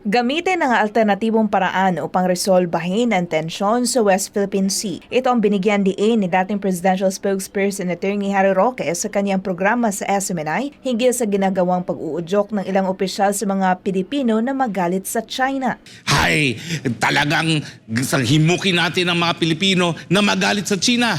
Gamitin ang alternatibong paraan upang resolbahin ang tensyon sa West Philippine Sea. Ito ang binigyan diin ni dating presidential spokesperson Attorney Harry Roque sa kanyang programa sa SMNI hinggil sa ginagawang pag-uudyok ng ilang opisyal sa mga Pilipino na magalit sa China. Hay, talagang himukin natin ang mga Pilipino na magalit sa China.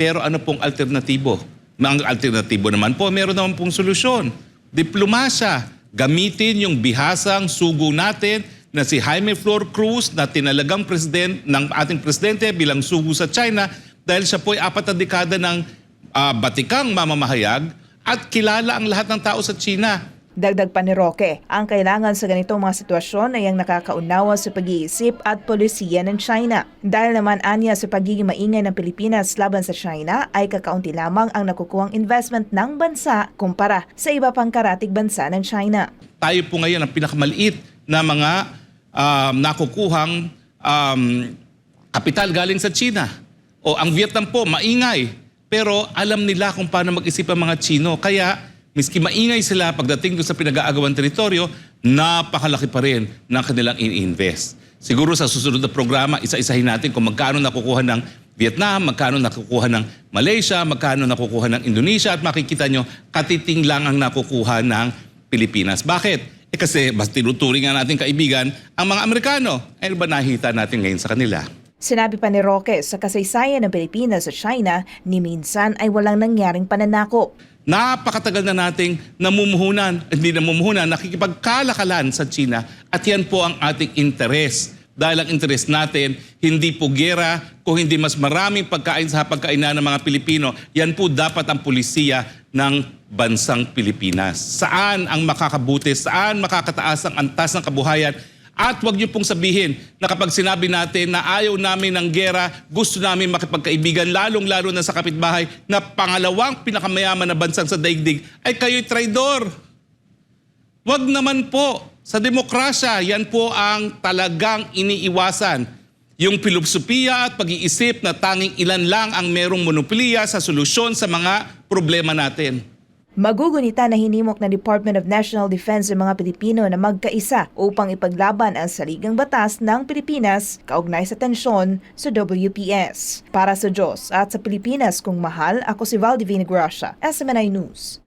Pero ano pong alternatibo? Ang alternatibo naman po, meron naman pong solusyon. Diplomasya. Gamitin yung bihasang sugo natin na si Jaime Flor Cruz na tinalagang president ng ating presidente bilang sugo sa China dahil siya po ay apat na dekada ng ah, batikang mamamahayag at kilala ang lahat ng tao sa China. Dagdag pa ni Roque, ang kailangan sa ganitong mga sitwasyon ay ang nakakaunawa sa pag-iisip at polisiya ng China. Dahil naman anya sa pagiging maingay ng Pilipinas laban sa China ay kakaunti lamang ang nakukuhang investment ng bansa kumpara sa iba pang karatig bansa ng China. tayo po ngayon ang pinakamaliit na mga um, nakukuhang um, kapital galing sa China. O ang Vietnam po, maingay. Pero alam nila kung paano mag-isip ang mga Chino. Kaya, miski maingay sila pagdating doon sa pinag-aagawang teritoryo, napakalaki pa rin ng kanilang in-invest. Siguro sa susunod na programa, isa-isahin natin kung magkano nakukuha ng Vietnam, magkano nakukuha ng Malaysia, magkano nakukuha ng Indonesia at makikita nyo, katiting lang ang nakukuha ng Pilipinas. Bakit? Eh kasi mas tinuturing nga natin kaibigan ang mga Amerikano. Ano ba nakita natin ngayon sa kanila? Sinabi pa ni Roque sa kasaysayan ng Pilipinas sa China, ni minsan ay walang nangyaring pananakop. Napakatagal na nating namumuhunan, hindi namumuhunan, nakikipagkalakalan sa China at yan po ang ating interes. Dahil ang interes natin, hindi po gera, kung hindi mas maraming pagkain sa pagkainan ng mga Pilipino, yan po dapat ang pulisiya ng bansang Pilipinas. Saan ang makakabuti, saan makakataas ang antas ng kabuhayan, at huwag niyo pong sabihin na kapag sinabi natin na ayaw namin ng gera, gusto namin makipagkaibigan, lalong-lalo na sa kapitbahay, na pangalawang pinakamayaman na bansang sa daigdig ay kayo'y traidor. Huwag naman po. Sa demokrasya, yan po ang talagang iniiwasan. Yung filosofiya at pag-iisip na tanging ilan lang ang merong monopolya sa solusyon sa mga problema natin. Magugunita na hinimok ng Department of National Defense ang mga Pilipino na magkaisa upang ipaglaban ang saligang batas ng Pilipinas kaugnay sa tensyon sa WPS. Para sa Diyos at sa Pilipinas kung mahal, ako si Valdivine Gracia, SMNI News.